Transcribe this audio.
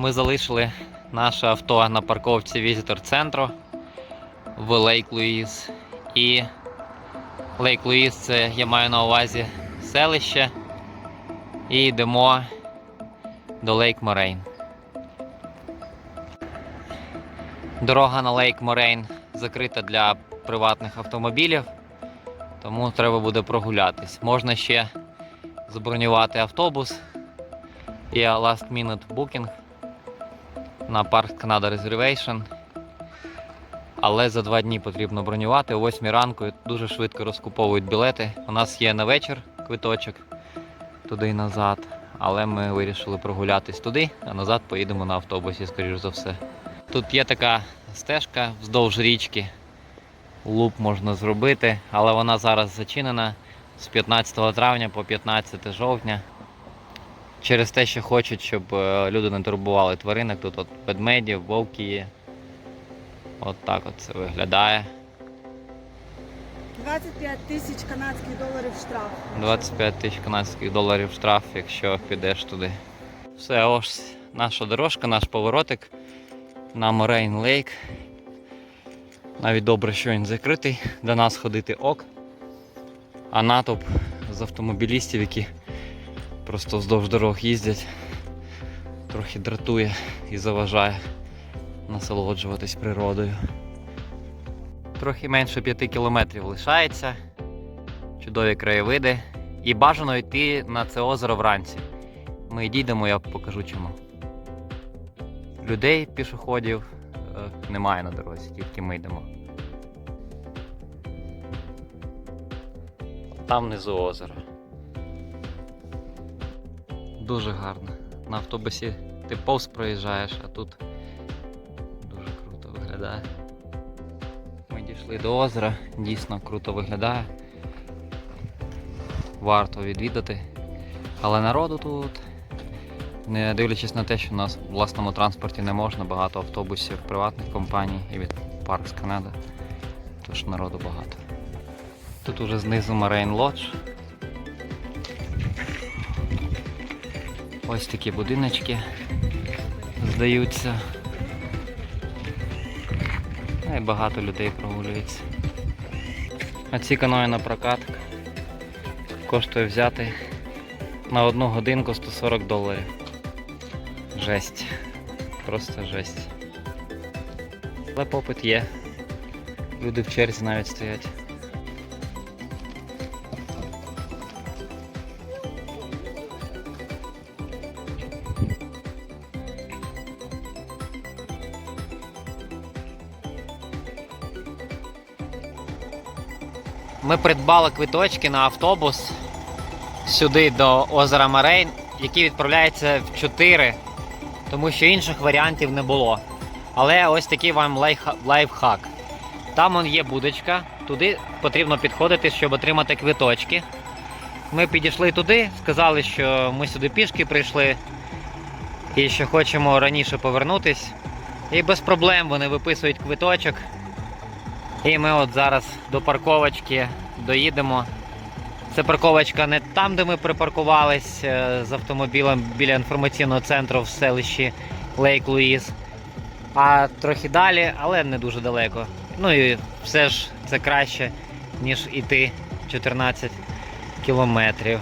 Ми залишили наше авто на парковці візитор центру в Лейк Луїз. І Лейк Луїз це я маю на увазі селище. І йдемо до Лейк Морейн. Дорога на Лейк Морейн закрита для приватних автомобілів, тому треба буде прогулятись. Можна ще забронювати автобус. Є last minute booking на Park Canada Reservation. Але за два дні потрібно бронювати о 8 ранку дуже швидко розкуповують білети. У нас є на вечір квиточок туди і назад. Але ми вирішили прогулятись туди, а назад поїдемо на автобусі, скоріш за все. Тут є така стежка вздовж річки. Луп можна зробити, але вона зараз зачинена з 15 травня по 15 жовтня. Через те, що хочуть, щоб е, люди не турбували тваринок. Тут от ведмедів, вовки є. От так от це виглядає. 25 тисяч канадських доларів штраф. 25 тисяч канадських доларів штраф, якщо підеш туди. Все, ось наша дорожка, наш поворотик на Морейн Лейк. Навіть добре, що він закритий. До нас ходити ок. А натовп з автомобілістів, які просто вздовж дорог їздять, трохи дратує і заважає насолоджуватись природою. Трохи менше 5 кілометрів лишається чудові краєвиди. І бажано йти на це озеро вранці. Ми дійдемо, я покажу чому. Людей, пішоходів е, немає на дорозі, тільки ми йдемо. Там внизу озеро. Дуже гарно. На автобусі ти повз проїжджаєш, а тут дуже круто виглядає. Ми дійшли до озера, дійсно круто виглядає варто відвідати. Але народу тут, не дивлячись на те, що у нас в власному транспорті не можна, багато автобусів приватних компаній і від Parks Canada, тож народу багато. Тут уже знизу Marine Lodge. Ось такі будиночки здаються. І багато людей прогулюється. А ці каної на прокат коштує взяти на одну годинку 140 доларів. Жесть. Просто жесть. Але попит є. Люди в черзі навіть стоять. Ми придбали квиточки на автобус сюди до озера Марейн, який відправляється в 4, тому що інших варіантів не було. Але ось такий вам лайфхак. Там он є будочка, туди потрібно підходити, щоб отримати квиточки. Ми підійшли туди, сказали, що ми сюди пішки прийшли і що хочемо раніше повернутись. І без проблем вони виписують квиточок. І ми от зараз до парковочки доїдемо. Це парковочка не там, де ми припаркувались е, з автомобілем біля інформаційного центру в селищі Лейк Луїз, а трохи далі, але не дуже далеко. Ну і все ж це краще, ніж іти 14 кілометрів.